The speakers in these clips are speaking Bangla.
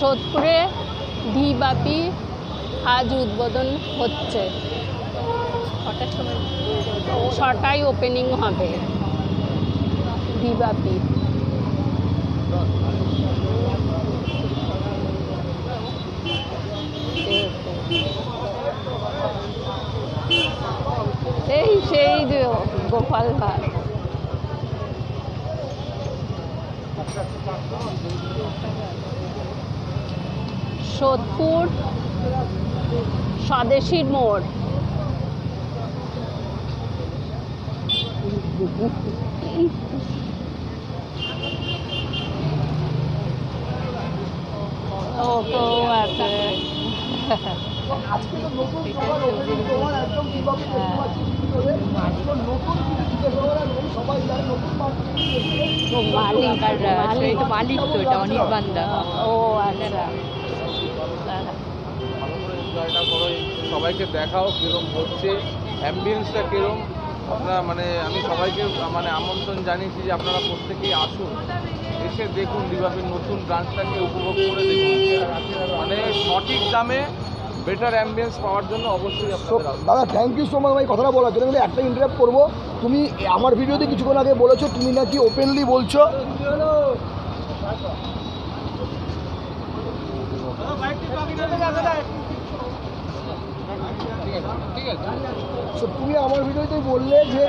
সোদপুরে দ্বিব্যাপী আজ উদ্বোধন হচ্ছে। ছটায় ওপেনিং হবে। দ্বিব্যাপী এই সেই গোপাল ভাট সোদপুর স্বদেশীর মোড়। ও আচ্ছা। মালিক তো মালিক তো এটা অনিক বান্দা ও আচ্ছা। ভালো করে এনজয়টা করো সবাইকে দেখাও কীরকম হচ্ছে অ্যাম্বিয়েন্সটা কীরকম আপনারা মানে আমি সবাইকে মানে আমন্ত্রণ জানিয়েছি যে আপনারা প্রত্যেকেই আসুন এসে দেখুন দিবাপীর নতুন ব্রাঞ্চটাকে উপভোগ করে দেখুন। মানে সঠিক দামে বেটার অ্যাম্বিয়েন্স পাওয়ার জন্য অবশ্যই। দাদা থ্যাংক ইউ সো মাচ ভাই কথাটা বলার জন্য। কিন্তু একটা ইন্টারাপ্ট করব। তুমি আমার ভিডিওতে কিছুক্ষণ আগে বলেছ তুমি নাকি ওপেনলি বলছো। তুমি আমার ভিডিওতে বললে যে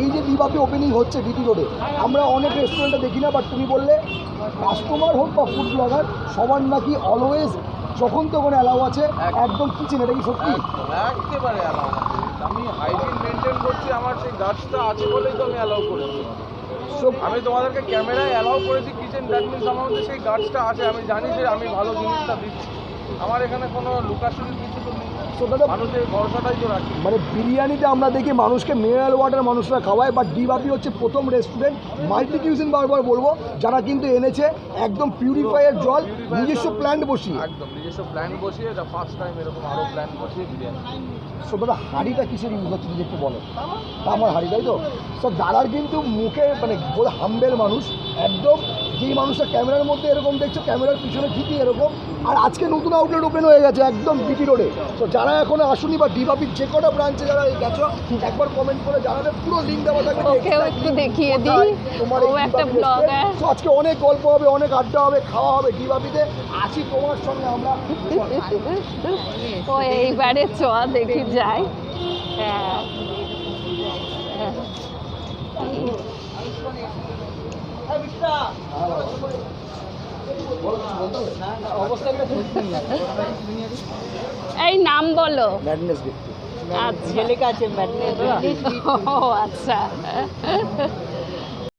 এই যে দিবাপি ওপেনিং হচ্ছে বিটি রোডে আমরা অনেক রেস্টুরেন্টে দেখি না বাট তুমি বললে কাস্টমার হোক বা ফুড ব্লগার সবার নাকি অলওয়েজ যখন তখন অ্যালাউ আছে একদম কিচেন এটা কি সত্যি আমি হাইজিন মেনটেন করছি আমার সেই গাছটা আছে বলেই তো আমি অ্যালাউ করেছি আমি তোমাদেরকে ক্যামেরায় অ্যালাউ করেছি কিচেন দ্যাট মিনস আমার মধ্যে সেই গাছটা আছে, আমি জানি যে আমি ভালো জিনিসটা দিচ্ছি। আমার এখানে কোনো লুকাশুনির কিছু মানে বিরিয়ানিতে আমরা দেখি মানুষকে মিনারেল ওয়াটার মানুষরা খাওয়ায় বাট ডিবাপি হচ্ছে প্রথম রেস্টুরেন্ট মাল্টি কিউজিন বারবার বলব যারা কিন্তু এনেছে একদম পিউরিফায়ার জল নিজস্ব প্ল্যান্ট বসিয়ে। একদম নিজস্ব প্ল্যান বসিয়ে এটা ফার্স্ট টাইম এরকম আরও প্ল্যান বসিয়ে বিরিয়ানি। সো দাদা হাঁড়িটা কিসের ইউজ হচ্ছে যদি একটু বলো আমার হাঁড়ি তাই তো? সো দাদার কিন্তু মুখে মানে হাম্বেল মানুষ একদম যেই মানুষটা ক্যামেরার মধ্যে এরকম দেখছ ক্যামেরার পিছনে ঠিকই এরকম। আর আজকে নতুন আউটলেট ওপেন হয়ে গেছে একদম বিটি রোডে তো যারা এখনও আসুনি বা ডিবাপির যে কোনো ব্রাঞ্চে যারা গেছো একবার কমেন্ট করে জানাবে পুরো লিঙ্ক দেওয়া থাকবে একটু দেখিয়ে দিই তোমার একটা ব্লগার আজকে অনেক গল্প হবে অনেক আড্ডা হবে খাওয়া হবে ডিবাপিতে আছি তোমার সঙ্গে আমরা ও এইবারে চ দেখি যাই হ্যাঁ হ্যাঁ। এই নাম বলো। ম্যাডনেস আচ্ছা। আচ্ছা।